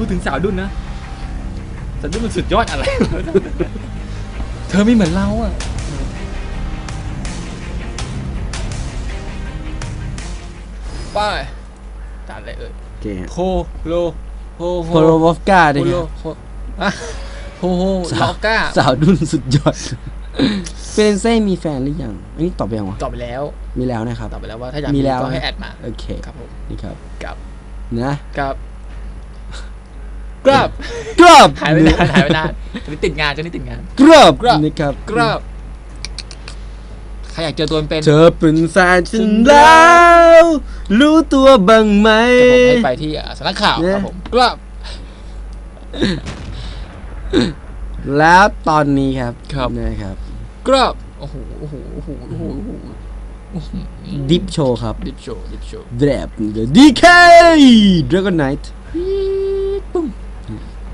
พูดถึงสาวดุนนะสาวดุนมันสุดยอดอะไร เธอไม่เหมือนเราอะไป้ายจานอะไรเอ่ยโอเคฮะโคโลโฮโฮโคโรวอฟกาโฮด้วยโลครับโฮอะโฮโฮล็อกก้า สาวดุนสุดยอดเฟรนเซ่มีแฟนหรือยังอันนี้ตอบไปยังวะตอบไปแล้ว มีแล้วนะครับ ตอบไปแล้วว่าถ้าอยากมีแล้วก็ให้แอดมา โอเค ครับผม นี่ครับ กับ นะกับ กราบกรอบหายไปนานหายไปนานจะนี่ติดงานจะนี่ติดงาน กรอบกรอบนี่ครับกราบใครอยากเจอตัวเป็นเธอเป็นแฟนฉันแล้ว รู้ตัวบ้างไหม เดี๋ยวผมให้ไปที่อ่าสำนักข่าวเนี่ย ครับผมกราบแล้วตอนนี้ครับครับนะครับกราบโอ้โหโอ้โหโอ้โหโอ้โหโอ้โหดิฟโชว์ครับดิฟโชว์ดิฟโชว์แดบดีเคดราก้อนไนท์ปุ้ม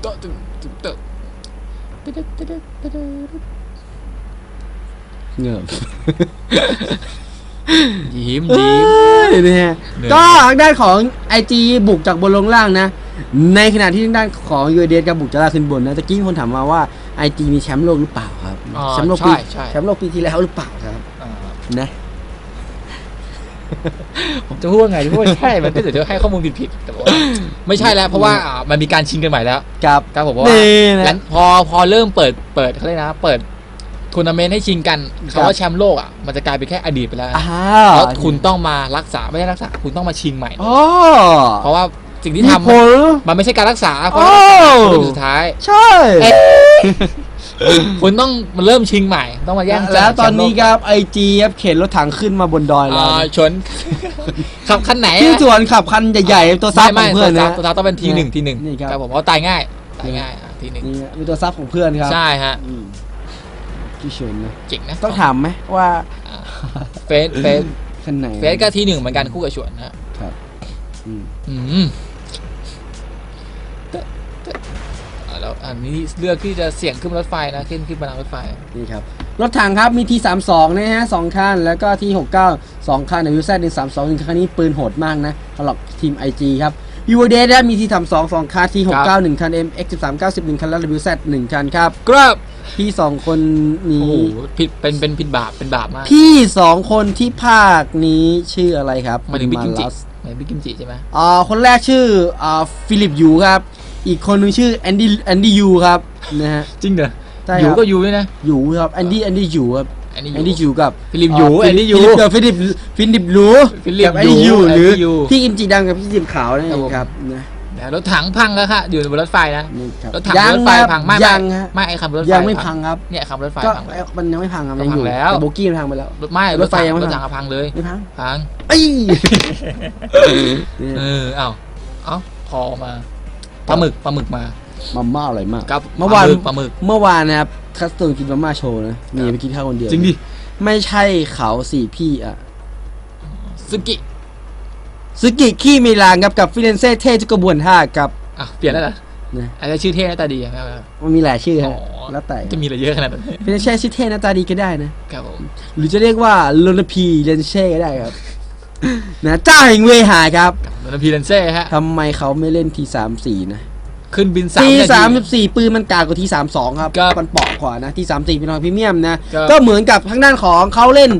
โต๊ะตึ้งตึ้งเต๊ะตึ๊ดตึ๊ดตึ๊ดตึ๊ดตึ๊ดเงิบยิ้มเอ้ยิ้มยนะฮะเหนื่อยก็ทางด้านของ IG บุกจากบนลงล่างนะ ในขณะที่ทางด้านของยูเดกับบุกจากล่างขึ้นบนนะตะกี้มีคนถามมาว่า IG มีแชมป์โลกหรือเปล่าครับอ๋อแชมป์โลกปีใช่ใช่ แชมป์โลกปีที่แล้วหรือเปล่าครับอ่านะ ผมจะพูดว่าไงจะพูดว่าใช่มันก็เดี๋ยวจะให้ข้อมูลผิดๆแต่ว่าไม่ใช่แล้วเพราะว่าอ่ามันมีการชิงกันใหม่แล้วกับครับผมเพราะว่านี่นะงั้นพอพอเริ่มเปิดเปิดเขาเรียกนะ เปิดทัวร์นาเมนต์ให้ชิงกันครัคำบว่าแชมป์โลกอะมันจะกลายเป็นแค่อดีตไปแล้วนะอ้าเพวราะคุณต้องมารักษาไม่ใช่รักษา คุณต้องมาชิงใหม่อ๋อเพราะว่าสิ่งที่มีทำผลมันไม่ใช่การรักษาเพโอ้ราะว่าเป็นสุดท้าย ใช่เอ๊ะ คุณต้องมาเริ่มชิงใหม่ ต้องมาแย่งแล้วตอนนี้แชมป์ครับ IG ครับเข็นรถถังขึ้นมาบนดอยโลกแล้วอ่านะชน ขับคันไหนพี่อะสวนขับคันใหญ่ๆตัวซับขไม่องไม่เพื่อนตัวซันะบตัวซับต้องเป็นทีหนึ่งทีหนึ่งนี่ครับครับผมเพราะตายง่ายตายง่ายอะทีหนึ่งนี่มีตัวซับของเพื่อนครับใช่ฮะอืมพี่เฉินนะเจ๋งนะต้องถามไหมว่าอ่าเฟสเฟสคันไหนเฟสก็ทีหนึ่งเหมือนกันคู่กับชวนนะครับอืม แล้วอันนี้เลือกที่จะเสี่ยงขึ้นรถไฟนะขึ้นขึ้นบนรางรถไฟ นี่ครับ รถถังครับมีที32นะฮะสองคัน แล้วก็ที69 2คันวิวแซดหนึ่งสามสองหนึ่งคันนี้ปืนโหดมากนะสำหรับทีม IG ครับยูเดสมีที32 2คันที69 1คัน MX 13 90 1คันและวิวแซด1คันครับครับพี่สองคนโอ้โหนี้ผิดเป็นเป็นผิดบาปเป็นบาปมาก พี่สองคนที่ภาคนี้ชื่ออะไรครับหมายถึงบิ๊กกิมจิาลัสหมายถึงบิ๊กกิมจิใช่ไหมอ่าคนแรกชื่ออ่าฟิลิปยูครับ อีกคนหนึงชื่อแอนดี้แอนดี้ยูครับนะฮะจริงเหรอใช่อยู่ครับก็อยู่ด้วยนะ ยูครับแอนดี้แอนดี้ยูครับอันนี้แอนดี้ยูกับฟิลิปยูาแอนดี้ยูฟิลิปเฟิลิปฟิลิปยูฟิลิปกับแอนดี้ยูยูหรือแอนดี้ยู พี่กิมจิดำกับพี่จิมขาวนั่นเองคครัรับบผมนะเดี๋ยวรถถังพังแล้วค่ะอยู่บนรถไฟนะ นี่ครับรถถังยังรถไฟครับพังไม่ยัไม่งฮะไม่ไอ้คำรถไฟยังไม่พังครับ เนี่ยคำรถไฟก็พังไปมันยังไม่พังครับก็ยังอยู่พังแล้วแต่โบกี้มันพังไปแล้ว รถไม่รถไฟยังไม่รถพังถัง อะพังเลยไม่พังพังเอ้ย เออเอ้าเอ้าพอมา ปลาหมึกปลาหมึกมามาม่าอร่อยมากครับเมื่อวานปลาหมึกเมื่อวานนะครับคัสตูนกินมาม่าโชว์นะมีไปกินข้าวคนเดียวจริงดิไม่ใช่เขาสี่พี่อะซึกิซึกิขี้มิลานครับกับฟิเรนเซ่เท่ทุกกระบวนท่ากับอะเปลี่ยนแล้วเหรอนะอะไรชื่อเท่หน้าตาดีอะไม่เอาแล้วมันมีหลายชื่ออ๋ฮะอแล้วแต่จะมีอะไรเยอะขนาดนั้นฟิเรนเซ่ชื่อเท่หน้าตาดีก็ได้นะครับผมหรือจะเรียกว่าโลนาพีเรนเช่ก็ได้ครับ นะเจ้าแห่งเวหาครับโดนพีเรนเซ่ฮะทำไมเขาไม่เล่นทีสามสี่นะขึ้นบินสามทีนาทีสามสิบสี่ปืนมันกากกว่าทีสามสองครับครับมันเปอกกว่านะทีสามสี่เป็นของพรีเมียมนะครับก็เหมือนกับทางด้านของเขาเล่น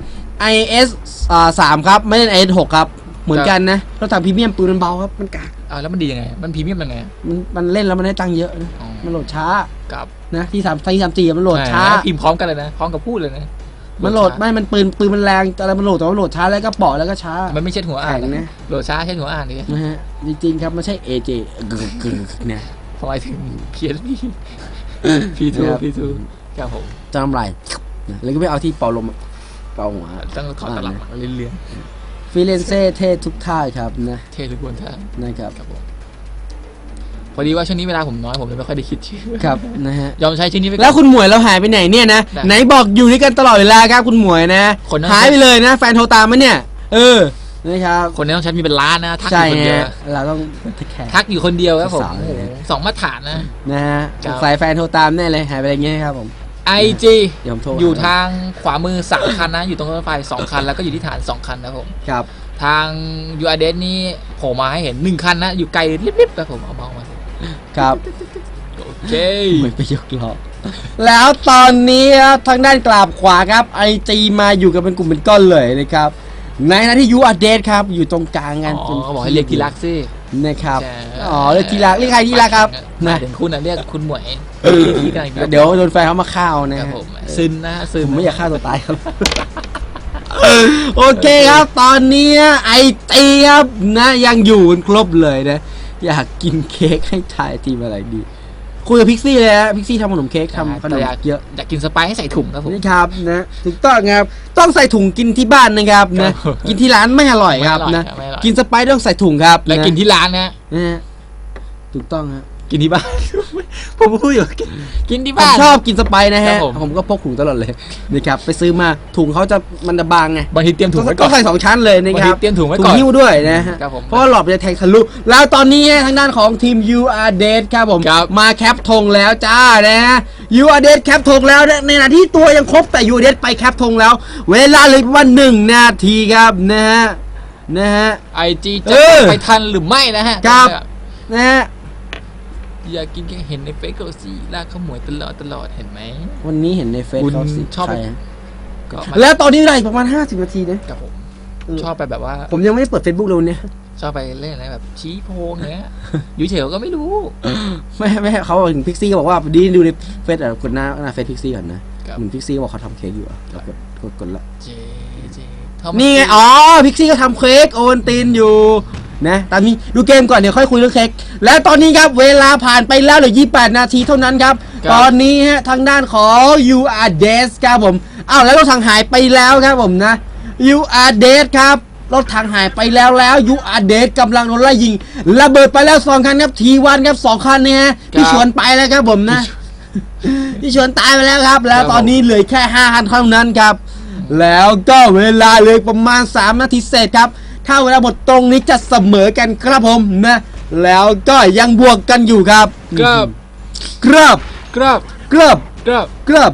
IS อ่าสามครับ ไม่เล่น IS หกครับเหมือนกันนะรถถังพรีเมียมปืนมันเบาครับมันกากอ่าแล้วมันดียังไง มันพรีเมียมยังไงมันมันเล่นแล้วมันได้ตังค์เยอะนะอ๋อมันโหลดช้ากับนะที่สามที่สามสี่มันโหลดช้าแหมพิมพ์พร้อมกันเลยนะพร้อมกับพูดเลยนะ มันโหลดไม่ มันปืนปืนมันแรงแต่มันโหลดแต่ว่าโหลดช้าแล้วก็เปาะแล้วก็ช้า มันไม่เช็ดหัวอ่านแข็งนะโหลดช้าเช็ดหัวอ่านดินะฮะจริงๆครับไม่ใช่ AJ กึกกึกเนี่ยพอไปถึงเพียนพี่พีทูครับพีทูครับผมจะทำลายนะแล้วก็ไปเอาที่เป่าลมอะเป่าหัวต้องถอดตลับมาเรื่อยฟิเลนเซ่เท่ทุกท่าครับนะ ๆเท่ทุกคนท่านนะครับ ครับผม พอดีว่าช่วงนี้เวลาผมน้อยผมเลยไม่ค่อยได้คิดชื่อครับนะฮะยอมใช้ชื่อนี้ไปก่อน แล้วคุณหมวยเราหายไปไหนเนี่ยนะได้ไหนบอกอยู่ด้วยกันตลอดเวลาครับคุณหมวยนะคนนั้น หายไปเลยนะ แฟนโทรตามมาเนี่ย เออนะครับคนนี้ต้องใช้มีเป็นล้านนะทักอใช่ยู่คนเดียวฮะเราต้องเทคแคร์ทักอยู่คนเดียวครับผมสาวๆโอ้โหเลยสองมาตรฐานนะ นะฮะครับ สายแฟนโทรตามแน่เลยหายไปอย่างเงี้ยครับผม IG เดี๋ยวผมโทรหอยู่ทางขวามือสามคันนะ อยู่ตรงรถไฟสองคัน แล้วก็อยู่ที่ฐานสองคันนะครับผมครับ ทาง u r d นี่โผล่มาให้เห็นหนึ่งคันนะ อยู่ไกลลิบๆครับผมเอาเมาส์มา ครับโอเคไม่ไปยกล้อแล้วตอนนี้ครับทางด้านกราบขวาครับไอจีมาอยู่กันเป็นกลุ่มเป็นก้อนเลยนะครับในหนาที่ยูอาเดทครับอยู่ตรงกลางกันอ๋อเขาบอกให้เรียกทีรักสินะครับใช่อ๋อเรียกทีรักเรียกใครทีรักครับนะนะถึงคุณนะเรียกคุณหมวยทีกันอีกแล้วเดี๋ยวโดนแฟนเขามาฆ่าเอานะครัฮะบผมซึนนะซึนผมไม่อยากฆ่าตัวตายครับโอเคครับตอนนี้ไอตีครับนะยังอยู่กันครบเลยนะ อยากกินเค้กให้ทายทีมอะไรดีคุยกับพิกซี่เลยฮะพิกซี่ทำขนมเค้กทำขนมแต่อยากเยอะอยากกินสไปซ์ให้ใส่ถุงครับผมนี่ครับนะถูกต้องครับต้องใส่ถุงกินที่บ้านนะครับนะครับกินที่ร้านไม่อร่อยครับไม่อร่อยนะครับไม่อร่อยกินสไปซ์ต้องใส่ถุงครับแล้วกินที่ร้านนะนะฮะถูกต้องฮะ กินที่บ้าน ผมพูดอยู่กินกินที่ผมบ้านชอบกินสไปซ์นะครัฮะบผม ผมก็พกถุงตลอดเลยนะครับไปซื้อมาถุงเขาจะมันจะบางไงบางทีเตรียมถุงไว้ก่ต้ออนงใส่สองชั้นเลยนะครับบางทีเตรียมถุงไว้ถุก่งอนหิ้วด้วยนะฮะครับผมเพราะว่าหลอดมันจะแทงทะลุแล้วตอนนี้ทางด้านของทีม u r d a t ครับผมครับ มาแคปธงแล้วจ้านะฮะ u r d a t แคปธงแล้วนะในขณะที่ตัวยังครบแต่ u r d a t ไปแคปธงแล้ว เวลาเหลยประมาณหนึ่งนาทีครับนะฮะนะฮะ ไอจีเอจะอไปทันหรือไม่นะฮะครับ นะฮะ อยากกินแค่เห็นในเฟซเขาสิลากขโมยตลอดตลอดเห็นไหมวันนี้เห็นในเฟซคุณเขาสิชอบใครฮะก็มาแล้วตอนนี้เวลาอีกประมาณ50นาทีนะกับผมเออชอบไปแบบว่า ผมยังไม่ได้เปิด Facebook เลยวันเนี้ยชอบไปเล่นอะไรแบบชี้โพงเงี้ยอยู่เฉยๆก็ไม่รู้ไม่ไม่เขาบอกถึงพิกซี่บอกว่าดีดูในเฟซอะกดหน้าหน้าเฟซพิกซี่ก่อนนะครับเหมือนพิกซี่บอกเขาทำเค้กอยู่อะเรากดกดกดละเจเจทอมัสนี่ไงอ๋อพิกซี่ก็ทำเค้กโอวันตินอยู่ นะตอนนี้ดูเกมก่อนเดี๋ยวค่อยคุยเรื่องเค้กและตอนนี้ครับเวลาผ่านไปแล้วเหลือ 28 นาทีเท่านั้นครับ ตอนนี้ฮะทางด้านของ u r d e s ครับผมอ้าวแล้วรถถังหายไปแล้วครับผมนะ u r d e s ครับรถถังหายไปแล้วแล้ว u r d e s กำลังโดนไล่ยิงระเบิดไปแล้วสองคันครับทีวันครับสองคันเนี่ยฮะพี่ชวนไปแล้วครับผมนะ พี่ชวนตายไปแล้วครับ แล้วตอนนี้เหลือแค่5คันเท่านั้นครับ แล้วก็เวลาเหลยประมาณ 3 นาทีเศษครับ ถ้าเวลาหมดตรงนี้จะเสมอกันครับผมนะ แล้วก็ยังบวกกันอยู่ครับกราบกราบกราบกราบกราบกราบ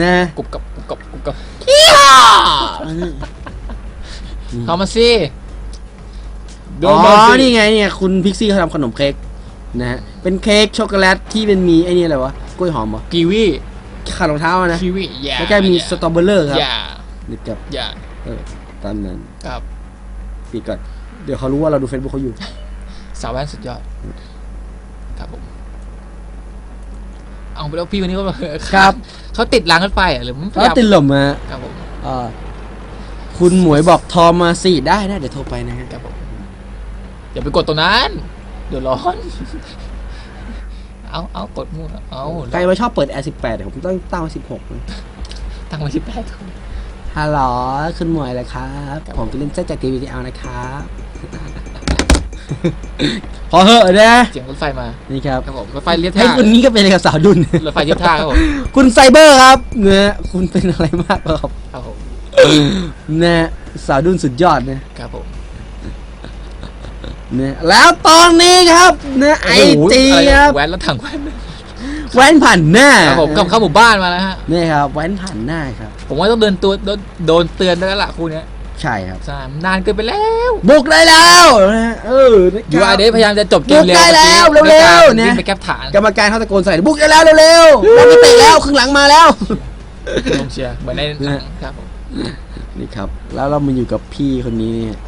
นะกรุบกับกรุบกับกรุบกับอีห่าทำมาสิโดอ๋นมาอสินี่ไงเนี่ยคุณพิกซี่เขาทำขนมเค้กนะฮะเป็นเค้กช็อกโกแลตที่เป็นมีไอ้นี่อะไรวะกล้วยหอมเหรอกีวีขัดรองเท้าอะนะกีวีอย่าแล้วก็มีสตรอเบอร์เลอร์ครับอย่านี่กับอย่าเออตามนั้น ครับ ปิดก่อน เดี๋ยวเขารู้ว่าเราดูเฟซบุ๊กเขาอยู่ สาวแว่นสุดยอด ครับผม เอาไปแล้วพี่คนนี้เขาครับ เขาติดรางรถไฟเหรอหรือมันพยาแล้วยามติดหล่มมาครับผมอ่าคุณหมวยบอกทอมมาสิได้ได้เดี๋ยวโทรไปนะฮะ ครับผมอย่าไปกดตัวนั้นเดี๋ยวร้อน เอาเอากดมั่วเอาใครมาชอบเปิดแอร์18เดี๋ยวผมต้องตั้งไว้16นะตั้งไว้ที่แปด ฮัลโหลคุณหมวยเลยครับครับผมจะเล่นเซตจากทีวีทีเอานะครับ พอเหอะนะ เสียงรถไฟมา นี่ครับครับผมรถไฟเลียบให้ท่าคุณนี้ก็เป็นอะไรกับสาวดุนรถไฟเลียบท่าครับผมคุณไซเบอร์ครับเนี่ยคุณเป็นอะไรมากครับครับผมเนี่ยสาวดุนสุดยอดนะครับผมเนี่ยแล้วตอนนี้ครับเนี่ยไอโโหจีะไครับแว้นรถถังแว้นแว้นผ่านหน้าครับผมกลับเข้าหมู่บ้านมาแล้วฮะนี่ครับแว้นผ่านหน้าครับ ผมว่าต้องเดินตัวโดนโดนเตือนได้แล้วล่ะคู่เนี้ยใช่ครับ ใช่นานเกินไปแล้วบุกได้แล้วนะเออนะคยูรับอาเดพยายามจะจบเกมบุกเร็วได้แล้วมื่อกี้เร็วๆด้วยการนะวิ่งไปแคปฐานกรรมการเขาตะโกนใส่บุกได้แล้วเร็วๆเราจะเตะแล้วครึ่งหลังมาแล้ว ลงเชียร์เหมือนในหนังครับผมนี่ครับ แล้วเรามาอยู่กับพี่คนนี้เนี่ย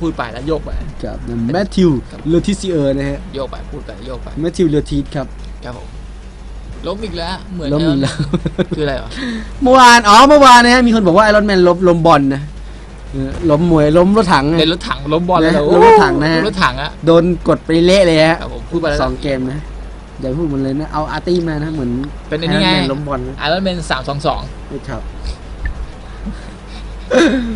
พูดไปแล้วโยกไป กับแมทธิวเลอทิซิเออร์นะฮะโยกไปพูดไปโยกไปแมทธิวเลอทิสครับ ครับผม ล้มอีกแล้ว เหมือนล้มอีกแล้ว คืออะไรวะเมื่อวานอ๋อเมื่อวานนะฮะมีคนบอกว่าไอรอนแมนล้มล้มบอลนะเออล้มมวยล้มรถถังไงเล่นรถถังล้มบอลเลยนะเหรอล้มรถถังนะฮะล้มรถถังอะโดนกดไปเละเลยฮะครับผมพูดไปแล้วสองเกมนะอย่าพูดมันเลยนะเอาอาร์ตี้มานะเหมือนเป็นไอ้นี่ไงรอนแมล้มบอลนะไอรอนแมนสามสองสองครับ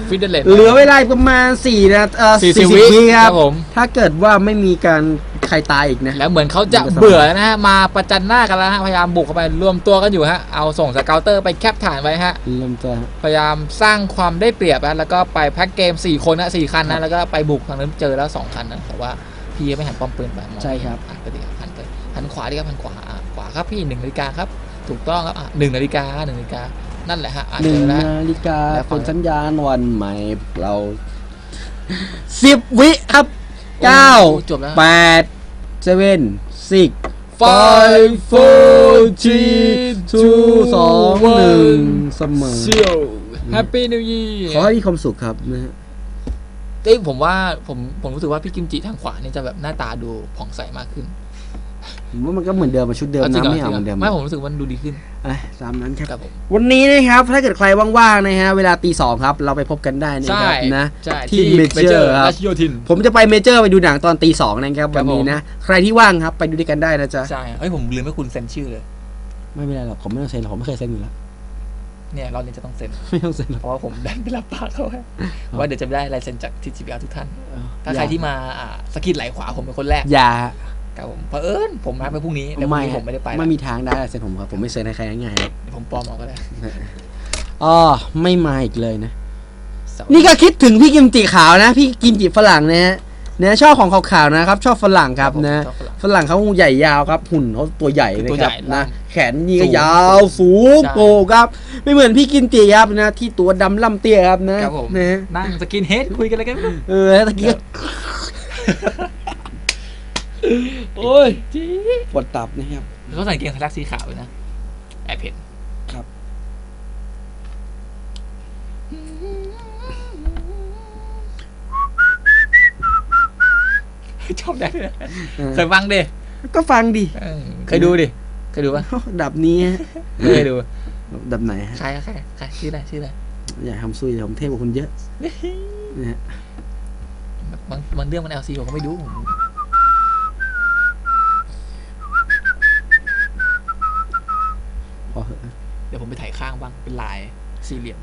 ฟิตเดเลนเหลือเวลาอีกประมาณ4นะเอ่อสี่สิบ40วิวิคครัรับบผม ถ้าเกิดว่าไม่มีการ ใครตายอีกนะ แล้วเหมือนเขาจะมันก็สบายเบื่อนะฮะ มาประจันหน้ากันแล้วฮะ พยายามบุกเข้าไปรวมตัวกันอยู่ฮะ เอาส่งสเกลเตอร์ไปแคปฐานไว้ฮะเริ่มตัวพยายามสร้างความได้เปรียบนะแล้วก็ไปแพ็กเกม 4 คนนะ4คันครันะบแล้วก็ไปบุกทางนั้นเจอแล้ว 2 คันนะ แต่ว่าพี่ยังไม่หันป้อมปืนไปมองใช่ครับหันไปดิหันไปหันขวาดิครับหันขวาอะขวาครับพี่หนึ่งนาฬิกาครับ ถูกต้องครับอะหนึ่งนาฬิกาหนึ่งนาฬิกา นั่นแหละฮะอะหนึ่เจงอแล้วนาฬิกาแล้วฟัเป็งนสัญญาณวันใหม่เราสิบวิครับเก้าโอ้จบแล้วแปด เซเว่น six five four three two สองหนึ่งเสมอเซียวแฮปปี้นิวยีขอให้มีความสุขครับนะฮะ เอ้ยผมว่าผมผมรู้สึกว่าพี่กิมจิทางขวานี่จะแบบหน้าตาดูผ่องใสมากขึ้น ผมว่ามันก็เหมือนเดิมมาชุดเดิมจริงนะเหรอไม่เอาจริงเหมือนเหรเดิอมไม่ผมรู้สึกว่ามันดูดีขึ้นเอ้ยตามนั้นครับครับผมวันนี้นะครับถ้าเกิดใครว่างๆนะฮะเวลาตีสองครับเราไปพบกันได้นะใช่ครับนะใช่ที่ Major ครับราชโยธินผมจะไปเมเจอร์ไปดูหนังตอนตีสองนะครับครัวับนนี้ผมนะใครที่ว่างครับไปดูด้วยกันได้นะจ๊ะใช่เอ้ยผมลืมให้คุณเซ็นชื่อเลย ไม่เป็นไรหรอกผมไม่ต้องเซ็นหรอกผมไม่เคยเซ็นอยู่แล้วเนี่ยเราเนี่ยจะต้องเซ็นไม่ต้องเซ็นหรอกเพราะว่าผมดันไปรับปากเขาไว้ว่าเดี๋ยวจะได้ลายเซ็นจากทีจีบีอาทุกท่านเออถ้าใครที่มาอ่าสกิดไหลขวาผมเป็นคนแรกอย่า ครับผมเผอิญผมมาไปพรุ่งนี้แล้วพรุ่งไม่นี้ผมไม่ได้ไปไม่มีทางได้เซ็นผมครับผมไม่เซ็นให้ใครง่ายๆครับเดี๋ยวผมปลอมเอาก็ได้อ๋อไม่มาอีกเลยนะเสาร์นี่ก็คิดถึงพี่กิมจิขาวนะ พี่กิมจิฝรั่งนะฮะนะชอบของขาวๆนะครับ ชอบฝรั่งครับผมนะชอบฝรั่งฝรั่งเขาใหญ่ยาวครับ หุ่นเขาตัวใหญ่นะตัวคใหญ่รับล่านะงแขนนี่ก็สูงยาวสูงใช่โกครับ ไม่เหมือนพี่กิมจิครับนะ ที่ตัวดำล่ำเตี้ยครับนะครับผมนะฮะนั่งสกินเฮดคุยกันอะไรกันเออแล้วตะกี้ก็ โอ้ยจีปวดตับนะครับ เขาใส่กางเกงสแลักสีขาวเลยนะแอบเห็นครับ ชอบได้เลยเออ เคยฟังดิก็ฟังดิ เออเคยดูดิ เคยดูปะดับนี้ฮะไม่เคยดู ดับไหนฮะ ใครอะใครใครชื่ออะไรชื่ออะไรอย่าทำซุยผมเทพกว่าคุณเยอะนะฮะบางบางเรื่องมันเอลซีผมก็ไม่ดูผม ถ่ายข้างบ้างเป็นลายสี่เหลี่ยม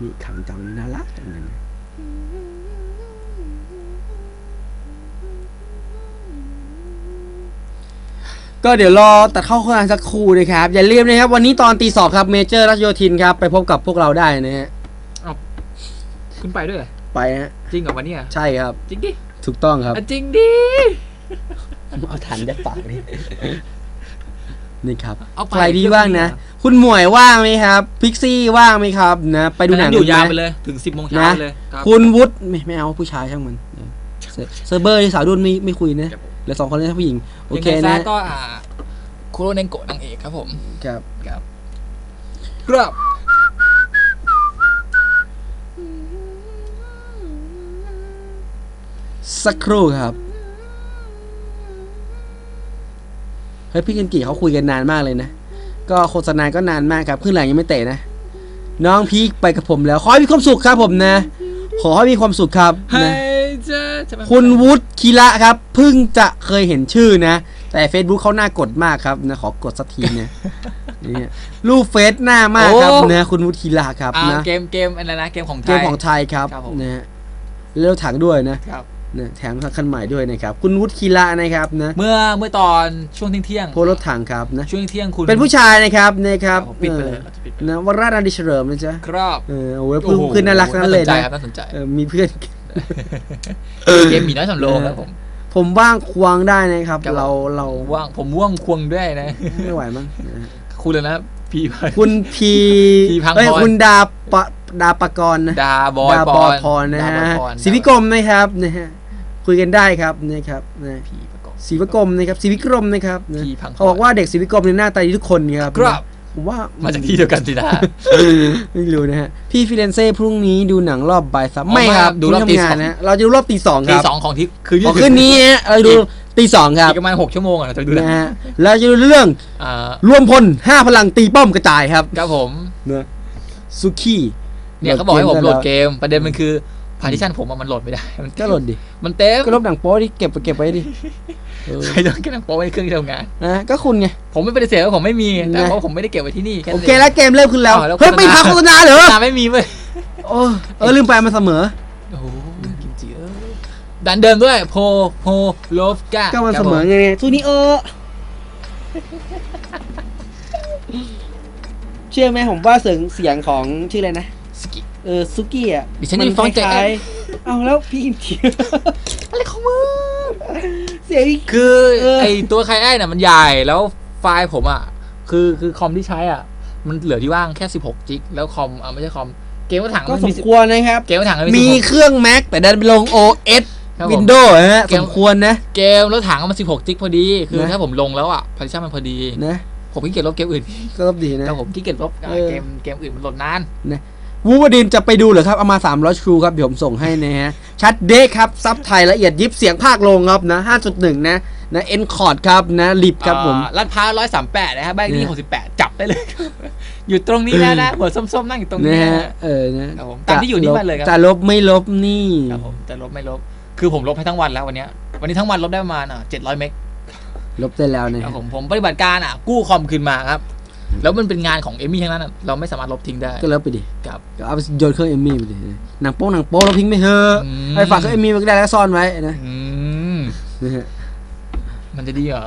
นี่ขังจังนี่น่ารักจังเลยนะก็เดี๋ยวรอตัดเข้าโฆษณาสักครู่นะครับ อย่าลืมนะครับ วันนี้ตอนตีสองครับเมเจอร์รัชโยธินครับ ไปพบกับพวกเราได้นะฮะคุณไปด้วยเหรอไปฮะจริงเหรอวันนี้อะใช่ครับ จริงดิ ถูกต้องครับอะจริงดิ เอาทันได้ปากนี่ นี่ครับเอาไปใครที่ว่างนะ คุณหมวยว่างไหมครับ พิกซี่ว่างไหมครับนะไปดูหนังอยู่ยาวไหมไปเลยถึงสิบโมงเช้านะเลยรับคุณวุฒิไม่ไม่เอาผู้ชายช่างมันเออเซเซอร์เบอร์ที่สาวดุนไม่ไม่คุยนะครับผมเหลือสองคนนี้ผู้หญิงโอยังเคไงซะนะก็อ่าคุโรเนนโกะนางเอกครับผมครับครับครับสักครู่ครับ เฮ้ยพี่กันกี่เขาคุยกันนานมากเลยนะ ก็โฆษณาก็นานมากครับขึ้นหลังยังไม่เตะนะ น้องพีคไปกับผมแล้ว ขอให้มีความสุขครับผมนะ ขอให้มีความสุขครับให้นะเจะจะเป็นคุณวุฒิคีระครับเพิ่งจะเคยเห็นชื่อนะ แต่ Facebook เขาหน้ากดมากครับนะขอกดสักทีเนี่ยเนี่ยรูปเฟซหน้ามากครับนะคุณวุฒิคีระครับอ่านะเกมเกมอะไรนะเกมของไทเกมยของไทยครับครับผมนะฮะแล้วถังด้วยนะครับ นะแถมคันใหม่ด้วยนะครับ คุณวุฒิคีระนะครับนะเมื่อเมื่อตอนช่วงเที่ยงเที่ยงโพสต์รถถังครับนะช่วงเที่ยงคุณเป็นผู้ชายนะครับนะครับผมปิดไปเลยออเราจะปิดไปนะวราชนันดิเฉลิมนะจ๊ะครับเออโอ้ยเพื่อนเพื่อนน่ารักทั้งนั้นเลยน่าสนใจนะครับน่าสนใจเออมีเพื่อนเกมหมีน้อยสำโรงครับผมผมว่างควงได้นะครับครับ เราเราว่างผมว่างควงด้วยนะ ไม่ไหวมั้งนะฮะคุณเลยนะพี่คุณพีพีพังพรเอ้ยคุณดาปะดาปกรณ์นะดาบอยดาปบออยนพรนะดาฮะบอยพรศิวิกรมนะครับนะฮะ คุยกันได้ครับนะครับนะพี่ประกอบศิวิกรมนะครับศิวิกรมนะครับนะพีพังพร เขาบอกว่าเด็กศิวิกรมในยหน้าตาดีทุกคนครับครับ ผมว่ามาจากที่เดียวกันสินะ ไม่รู้นะฮะพี่ฟิเรนเซ่พรุ่งนี้ดูหนังรอบบ่ายสามอ๋อไม่ครับไม่ดูรอบพงนี้ตีสองทำงานนะเราจะดูรอบตีสองคทีรับสองของที่คืนอ๋อคืนนี้ฮะเราดูตีสองครับอีกประมาณหกชั่วโมงอะเราจะดูนะนะฮะเราจะดูเรื่องอ่ารวมพลห้าพลังตีป้อมกระจายครับครับผม นะซุกี้ เนี่ยเขาบอกให้ผมโหลดเกมมประเด็นมันคือ พาร์ติชันผมอะมันโหลดไม่ได้ มันก็โหลดดิ มันเต็มก็ลบหนังโป๊ดิเก็บไปเก็บไว้ดิเออใครจะเก็บหนังโป๊ไว้ในเครื่องที่ทำงานนะก็คุณไง ผมไม่ปฏิเสธว่าผมไม่มี แต่นะเพราะผมไม่ได้เก็บไว้ที่นี่แค่โอนั้นเคแล้วเกมเริ่มขึ้นแล้วอ้าวแล้วเฮ้ยโฆษณาไม่พักโฆษณาเหรอตาไม่มีเว้ยโอ้เออลืมไปมันเสมอโอ้โหกิมจิเอ้ยดันเดิมด้วย โพโฮโลฟกาก็มันเสมอไงซูนิโอเชื่อไหมผมว่าเสียงเสียงของชื่ออะไรนะสกิ เออซุกี้อะดิฉันยังฟ้องใจคล้ายๆเอาแล้วพี่อินทีอะไรของมึง เสียงอีก คือเออ ไอตัวไคไอ้น่ะมันใหญ่แล้วไฟล์ผมอะ คือคือคอมที่ใช้อะ มันเหลือที่ว่างแค่ 16จิกแล้วคอมอะไม่ใช่คอม เกมก็ถังก็มันสมีมควรนะครับ เกมก็ถังมันมีมีเครื่อง Mac แต่ดันไปลง OS ครับผมวินโดว์ฮะเกสม มควรนะ เกมรถถังมัน 16จิกพอดี คือนะ ถ้าผมลงแล้วอะพาริชั่นมันพอดี นะผมขี้เกียจลบเกมอื่นก็รบดีนะ แต่ผมขี้เกียจลบเออ เกมเกมอื่นมันโหลดนาน วูวดินจะไปดูเหรอครับ เอามา 300ครูครับ เดี๋ยวผมส่งให้นะฮะ ชัดเดกครับ ซับไทยละเอียดยิบเสียงภาคลงครับนะ 5.1 นะนะเอ็นคอร์ดครับนะลิบครับผม อ่าลาดพร้าวร้อยสามแปดนะฮะบ้านที่เนี่ยหกสิบแปดจับได้เลย อยู่ตรงนี้แล้วนะหัวส้มๆนั่งอยู่ตรงนะนี้ฮะนะเออนะครับผมตามที่อยู่นี่มาเลยครับ จะลบไม่ลบนี่ครับผมจะลบไม่ลบ คือผมลบให้ทั้งวันแล้ววันเนี้ยวันนี้ทั้งวันลบได้ประมาณอะเจ็ดร้อยเมกลบได้แล้วนะครัฮะบผมผมปฏิบัติการอะกู้คอมคืนมาครับ แล้วมันเป็นงานของเอมี่ทั้งนั้นอะเราไม่สามารถลบทิ้งได้ก็ลบไปดิครับก็เอาไปโยนเครื่องเอมมี่ไปดิหนังโป๊ะหนังโป๊ะเราทิ้งไม่เถอะอืมไอ้ฝากเครื่องเอมมี่ไว้ก็ได้แล้วซ่อนไว้นะอืมนะฮะมันจะดีเหรอ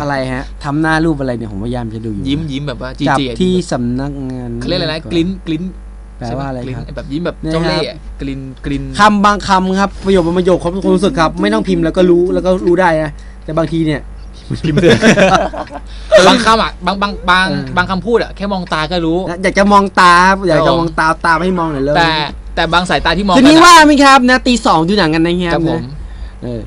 อะไรฮะทำหน้ารูปอะไรเนี่ยผมพยายามจะดูอยู่ ยิ้มยิ้มแบบว่าจีจับจีที่สำนักงานเขาเรียกอะไรนะกลิ้นกลิ้นแปลว่าอะไรใช่หมกลิ้นครับแบบยิ้มแบบเนี่ยเจ้าเล่ห์ครับอะกลิ้นกลิ้นคำบางคำครับ ประโยคบางประโยคความรู้สึกครับ ไม่ต้องพิมพ์แล้วก็รู้แล้วก็รู้ได้นะแต่บางทีเนี่ย พิมพ์เถอะบางคำอะบางบางบางเออบางคำพูดอะแค่มองตาก็รู้ อยากจะมองตาครับอยากครัจะบผมมองตาตาไม่ให้มองหน่อยเลยแต่แต่บางสายตาที่มองทีกันี้อะว่าไหมครับนะตีสองดูหนังกันนะคครัรับบผนะมเออ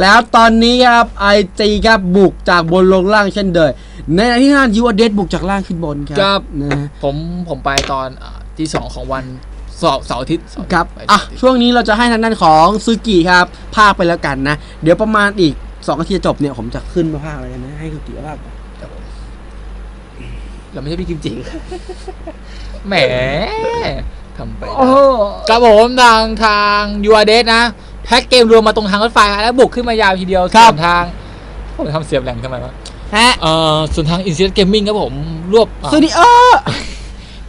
แล้วตอนนี้ครับไอจีครับบุกจากบนลงล่างเช่นเดิมในขณะที่ห้านยูอเดสบุกจากล่างขึ้นบนคครัรับนะฮะผมผมไปตอนอ่าที่สองของวันเสาร์เสาร์อาทิตย์เสาร์อาทิตย์ครับไปอะเสาร์อาทิตย์ช่วงนี้เราจะให้ทางด้านของซูกิครับ ภาคไปแล้วกันนะ เดี๋ยวประมาณอีก สองนาทีจะจบเนี่ยผมจะขึ้นมาภาคเลยนะให้ซูกิภาคครับผมเราไม่ใช่พี่กิมจิแหมทำไปโอ้โหครับผมทางทางยูอาเดสนะแพ็กเกมรวมมาตรงทางรถไฟฮะแล้วบุกขึ้นมายาวทีเดียวครัส่บวนทางผมทำเสียบแหลงทำไมวะฮะเอ่อส่วนทางอินเ i เกมมิ่งครับผมรวบอ่าสวัสดีเออ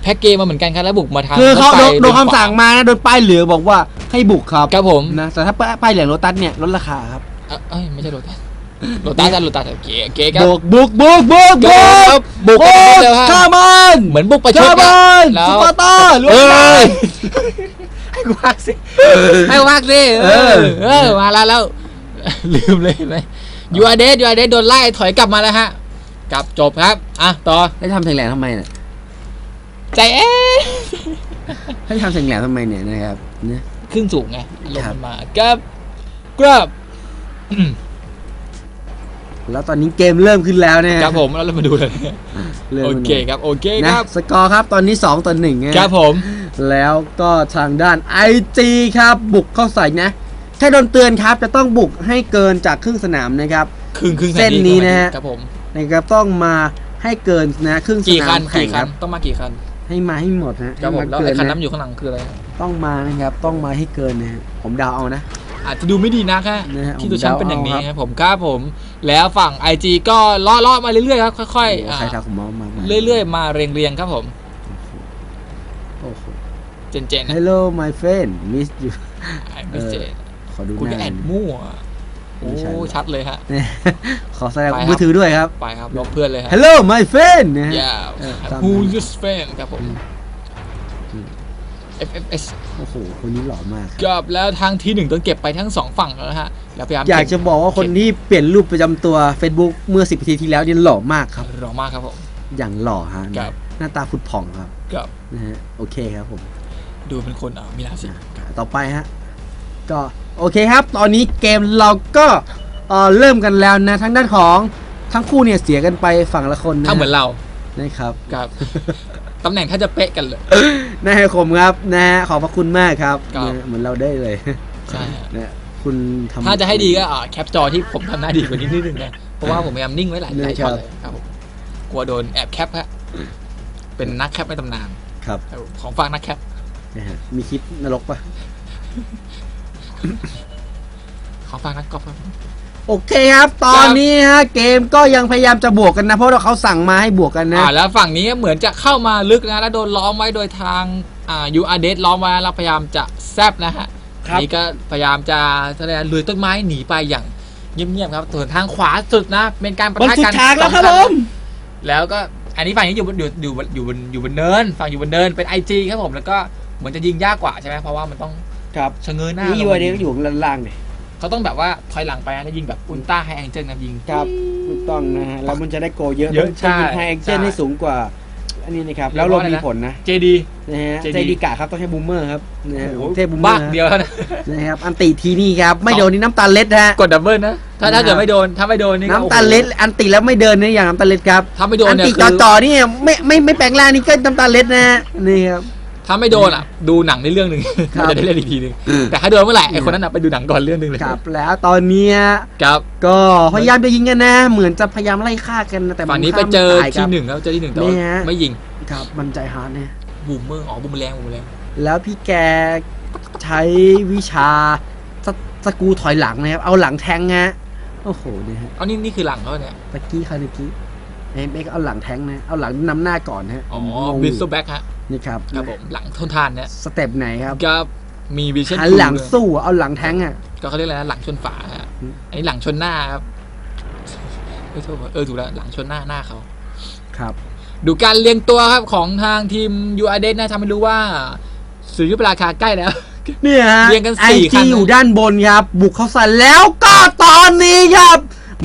แพ็กเกมมาเหมือนกันครับแล้วบุกมาทางคือเขารถไฟโดนโดนคำสั่งมานะโดนป้ายเหลืองบอกว่าให้บุกครับครับผมนะแต่ถ้าป้ายป้ายเหลืองโรตัสเนี่ยลดราคาครับ เอ้ยเอ้ยไม่ใช่โรตัสโรตัสอะโรตัสโอเคโอเคครับ บุกบุกบุกบุกคบุรักบบุกกันนิดเดียวฮะข้ามันเหมือนบุกประชข้าดมัอะนแล้วสปาร์ตาลุยเอ้เลยยให้กูพักสิให้กูพักสิเออเออมาแล้วแล้วลืมเลยเห็นไหมยูอาเดสยูอาเดสโดนไล่ถอยกลับมาแล้วฮะกลับจบครับอะต่อให้ทำเสียงแหลมทำไมเนี่ยใจเอ๊ะให้ทำเสียงแหลมทำไมเนี่ยนะครับนะขึ้นสูงไงลงครับมากับกรับอืม แล้วตอนนี้เกมเริ่มขึ้นแล้วนะฮะครับผมแล้วเรามาดูเลยริ่มโอขึ้นเคครับโอเคคนะรับสกอร์ครับตอนนี้ 2 ต่อ1นะครับผมแล้วก็ทางด้าน IG ครับ บุกเข้าใส่นะแค่โดนเตือนครับจะต้องบุกให้เกินจากครึ่งสนามนะครับ ครึ่งครึ่งเส้นนี้นะฮะ ครับผมนะครับต้องมาให้เกินนะครึ่งสกี่นาคัมนแข่กี่งคัคนรับต้องมากี่คันให้มาให้หมดนะครับผมให้แล้วเกิไอ้คันนะน้ำอยู่ข้างหลังคืออะไรต้องมานะครับต้องมาให้เกินนะฮะผมเดาเอานะ อาจจะดูไม่ดีนักฮะนะฮะที่ตัวแชมป์เป็นอย่างนี้ผมเดาเอาครับผมครับผม แล้วฝั่ง IG ก็ล่อๆมาเรื่อยๆครับค่อยๆอ่าใครทักผมมามามาเรื่อยๆมาเรียงๆครับผม โอ้โห เจนเจน Hello my friend miss you ไอ้มิสเจนขอดูคุณหก็น้าแอดมั่วโอ้ไม่ใช่ชัดเลยฮะ เนี่ยขอแสดงไปครับ มือถือด้วยครับ ไปครับลบเพื่อนเลยฮะ Hello my friend นะฮะ yeah เออตาม who นั้น you friend ครับผมอืม FFS โอ้โหคนนี้หล่อมากครับกับแล้วทางทีหนึ่งต้องเก็บไปทั้งสองฝั่งแล้วนะฮะแล้วพยายามอยากจะบอกว่าคนที่เปลี่ยนรูปประจำตัว Facebook เมื่อ 10 ปีที่แล้วเนี่ยหล่อมากครับ รอมากครับผม อย่างหล่อฮะครับ หน้าตาผุดผ่องครับกับนะฮะโอเคครับผม ดูเป็นคนอ่ามีราศี อะต่อไปฮะ ก็โอเคครับ ตอนนี้เกมเราก็เอ่อเริ่มกันแล้วนะทั้งด้านของทั้งคู่เนี่ยเสียกันไปฝั่งละคนนะถ้าเหมือนเรานะครับ กับ ตำแหน่งถ้าจะเป๊ะกันเลยนะฮะผมครับนะฮะขอบพระคุณมากครับครับนะเหมือนเราได้เลยใช่ฮะนะคุณทำถ้าจะให้ดีก็อ่าแคปจอที่ผมทำหน้าดีกว่านี้นิดนึงนะเพราะว่าผมพยายามนิ่งไว้หลายหลายครัช็อบตเลยครับผมกลัวโดนแอบแคปฮะเป็นนักแคปในตำนานครับครับผมของฝากนักแคปนะฮะมีคลิปนรกปะของฝากนักกอล์ฟครับ โอเคครับ ตอนนี้ฮะเกมก็ยังพยายามจะบวกกันนะ เพราะว่าเขาสั่งมาให้บวกกันนะอ่าแล้วฝั่งนี้เหมือนจะเข้ามาลึกนะแล้วโดนล้อมไว้โดยทางอ่ายูอาเดสล้อมไว้แล้วพยายามจะแซบนะฮะครับนี่ก็พยายามจะแสดงเลื้อยต้นไม้หนีไปอย่างเงียบๆครับส่วนทางขวาสุดนะ เป็นการประบนทะสุดกันทางแล้วครับสผองมแล้วก็อันนี้ฝั่งนี้อยู่บนอยู่อยู่บนอยู่บนอยู่บนเนินฝั่งอยู่บนเนินเป็นไอจีครับผมแล้วก็เหมือนจะยิงยากกว่าใช่ไหมเพราะว่ามันต้องครับชะเง้อหน้านี่ลงยูมาไอเดียก็อยู่ข้างล่างๆเนี่ย เขาต้องแบบว่าถอยหลังไปนะแล้วยิงแบบอุลตร้าไฮแองเจิลนะยิง ครับถูกต้องนะฮะแล้วมันจะได้โกลเยอะเยอะต้องใช่ยิงไฮแองเจนใช่ให้สูงกว่า อันนี้นะครับเรีแล้ยวกลว่ามอะไรมีนะผลนะเจดีนะฮะ JD ใจดีกะครับต้องใช้บูมเมอร์ครับนะฮะโอ้โหเทพบูมเมอบ้าร์เดียวเท่านะนะครับอันติทีนี่ครับไม่สองโดนนี่น้ำตาลเล็ดนะฮะกดดับเบิลนะถ้าถ้านะครับเกิดไม่โดนถ้าไม่โดนนี่ก็น้ำตาลเล็ดอันติแล้วไม่เดินนะอย่างน้ำตาลเล็ดครับถ้าไม่โดนอันเนี่ยติคือจ่อจ่อๆนี่ไม่ไม่ไม่แปลงร่างนี่ก็น้ำตาลเล็ดนะฮะนี่ครับ ถ้าไม่โดนอะดูหนังในเรื่องหนึ่งครับ จะได้เล่นอีกทีหนึงแต่ถ้าโดนเมื่อไหร่ไอคนนั้นอะไปดูหนังก่อนเรื่องหนึงเลยครับแล้วตอนเนี้ยครับก็พยายามจะยิงกันนะ เหมือนจะพยายามไล่ฆ่ากันนะแต่ฝั่งนี้มัไปข้ามเจอตายคที่รับ หนึ่งแล้วเจอที่หนึ่งแต่ว่านี่ฮะไม่ยิงครับมันใจฮาร์ดเนี่ย บูมเมอร์อ๋อบูมแรงบูมแรงแล้วพี่แกใช้วิชาสสกรูถอยหลังนะครับ เอาหลังแทงฮะโอ้โหเนี่ยฮะเอานี่นี่คือหลังเขาเนี่ยตะกี้ใครตะกี้เอ็มเอ็กเอาหลังแทงนะ เอาหลังนำหน้าก่อนฮะอ๋อผมงงบิอสยู่โซแบ็กฮะ นี่ครับครับผมหลังทนทานเนี่ยสเต็ปไหนครับก็มีวิชั่นหันหลังสู้เอาหลังแทงอะก็เขาเรียกอะไรนะหลังชนฝาฮะอืมอันนี้หลังชนหน้าครับเออโทษเออถูกแล้วหลังชนหน้าหน้าเขาครับ ดูการเรียงตัวครับของทางทีมยูอาเดนะทำให้รู้ว่าสุริยุปราคาใกล้แล้วเนี่ยฮะเรียงกันไอสี่คัจีนอยู่ด้านบนครับ บุกเข้าใส่แล้วก็ตอนนี้ครับ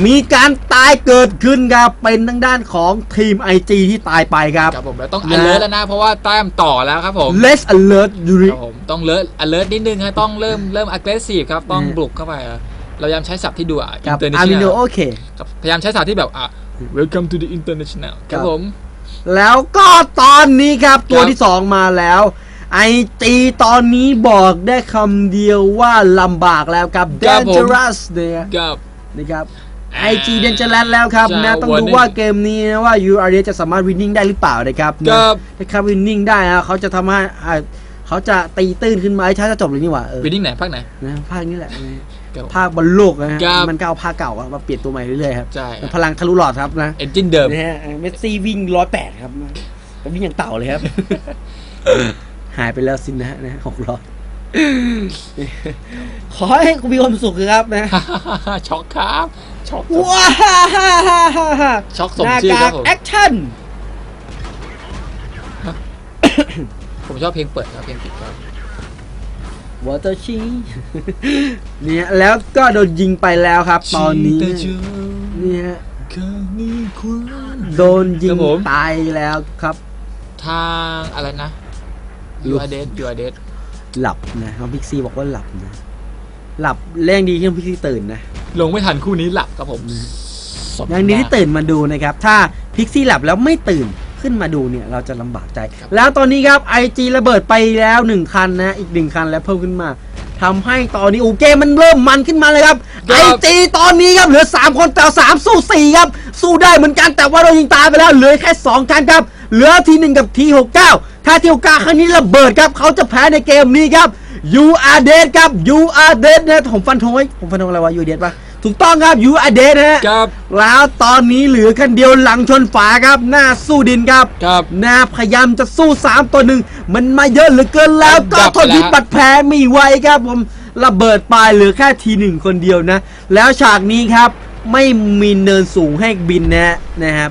มีการตายเกิดขึ้นครับ เป็นทางด้านของทีมไอจีที่ตายไปครับ ครับผมแล้วต้อง นะ alert แล้วนะ เพราะว่าแต้มต่อแล้วครับผม Let's alert ยูริ ครับผมต้อง alert alert นิดนึงครับต้องเริ่มเริ่ม aggressive ครับ ต้องนะบุกเข้าไปอะเราพยายามใช้ศัพท์ที่ดูอะ กับอามิโน international โอเค ครับพยายามใช้ศัพท์ที่แบบอะ welcome to the international คครัรับบ ผม แล้วก็ตอนนี้ครับตัวครับที่ 2 มาแล้วไอจีตอนนี้บอกได้คำเดียวว่าลำบากแล้วครับ dangerous เนี่ยกับ นะครับ ไอจี dangerous แล้วครับใช่นะต้องดูวันนี้ว่าเกมนี้นะว่า u r จะสามารถ winning ได้หรือเปล่านะครับนะกับถ้าเขา winning ได้นะเขาจะทำให้อ่าเขาจะตีตื้นขึ้นมาไอ้ช้าจะจบเลยนี่หว่าเออวินนิ่งไหนภาคไหนนะภาคนี้แหละนะครับภาคบอลโลกนะฮะครับมันก็เอาภาคเก่าอะมาเปลี่ยนตัวใหม่เรื่อยๆครับใช่พลังทะลุหลอดครับนะเอนจินเดิมนะฮะเมสซี่วิ่งร้อยแปดครับแต่วิ่งอย่างเต่าเลยครับหายไปแล้วสินะนะหกร้อย ขอให้คุณมีความสุขครับนะช็อกครับช็อกว้าฮ่าฮ่าฮ่าฮ่าฮ่าช็อกสมหน้าชื่อกาครักบผมแอคชั่นผมชอบเพลงเปิดครับเพลงปิดครับวอเตอร์ชีเนี่ยแล้วก็โดนยิงไปแล้วครับ ตอนนี้เนี่ยโดนยิครังบผมตายแล้วครับ ทางอะไรนะลูยูกอาเดสยูอาเดส หลับนะน้องพิกซี่บอกว่าหลับนะ หลับแรงดีที่น้องพิกซี่ตื่นนะลงไม่ทันคู่นี้หลับครับผมสดยังดีที่มากตื่นมาดูนะครับ ถ้าพิกซี่หลับแล้วไม่ตื่นขึ้นมาดูเนี่ยเราจะลำบากใจ แล้วตอนนี้ครับ IG ระเบิดไปแล้วหนึ่งคันนะอีกหนึ่งคันแล้วเพิ่มขึ้นมาทำให้ตอนนี้โอ้เกมมันเริ่มมันขึ้นมาเลยครับ IG ตอนนี้ครับเหลือ 3 คนแต่3สู้4ครับสู้ได้เหมือนกันแต่ว่าเรายิงตายไปแล้วเหลือแค่2คันครับเหลือทีหนึ่งกับที69 ถ้าที69ครั้งนี้ระเบิดครับ เขาจะแพ้ในเกมนี้ครับ You are dead ครับ You are dead นะผมฟันธงไว้ผมฟันธงอะไรวะ You are dead ปะถูกต้องครับ You are dead นะฮะครับแล้วตอนนี้เหลือคันเดียวหลังชนฝาครับ หน้าสู้ดินครับครับหน้าพยายามจะสู้3ตัวหนึ่งมันมาเยอะเหลือเกินแล้วก็ดับทนไปแล้วพิษบัดแผลไม่ไหวครับผมระเบิดปลายเหลือแค่ทีหนึ่งคนเดียวนะ แล้วฉากนี้ครับไม่มีเนินสูงให้บินนะนะครับ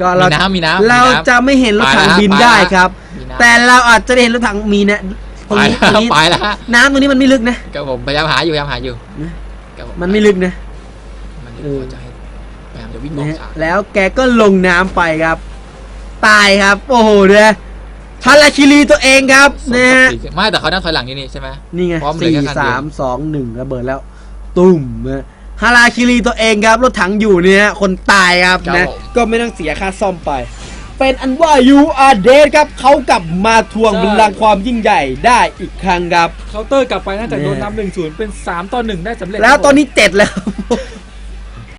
ก็เรามีน้ำมีน้ำเรามีน้ำจะไม่เห็นรถถังไปแล้วบินไปแล้วได้ครับ มีน้ำแต่เราอาจจะได้เห็นรถถังมีนะตรงไปนี้แล้ตรงวนี้ไปแล้วฮะน้ำตรงนี้มันไม่ลึกนะ ครับผมพยายามหาอยู่พยายามหาอยู่นะ ครับผมมันไม่ลึกนะ มันเออจะให้พยายามจะวิ่งอนะอกฮะฉากแล้วแกก็ลงน้ำไปครับ ตายครับ โอ้โหเนี่ยฮาราคิรีตัวเองครับสมนะศัฮะกดิ์ศรีไม่แต่เขานั่งถอยหลังนี่นี่ใช่ไหม นี่ไงพร้อมเหลือสี่แค่คันเดียว สามสองหนึ่งระเบิดแล้ว ตุ่มนะฮาราคิรีตัวเองครับ รถถังอยู่เนี่ยคนตายครับครับนะผมก็ไม่ต้องเสียค่าซ่อมไป เป็นอันว่า you are dead ครับเขากลับมาทวงใช่ บัลลังก์ความยิ่งใหญ่ได้อีกครั้งครับ เคาน์เตอร์กลับไปน่าจะโดนเนี่ยนำหนึ่งศูนย์เป็นสามต่อหนึ่งได้สำเร็จแล้วตอนนี้เจ็ดแล้ว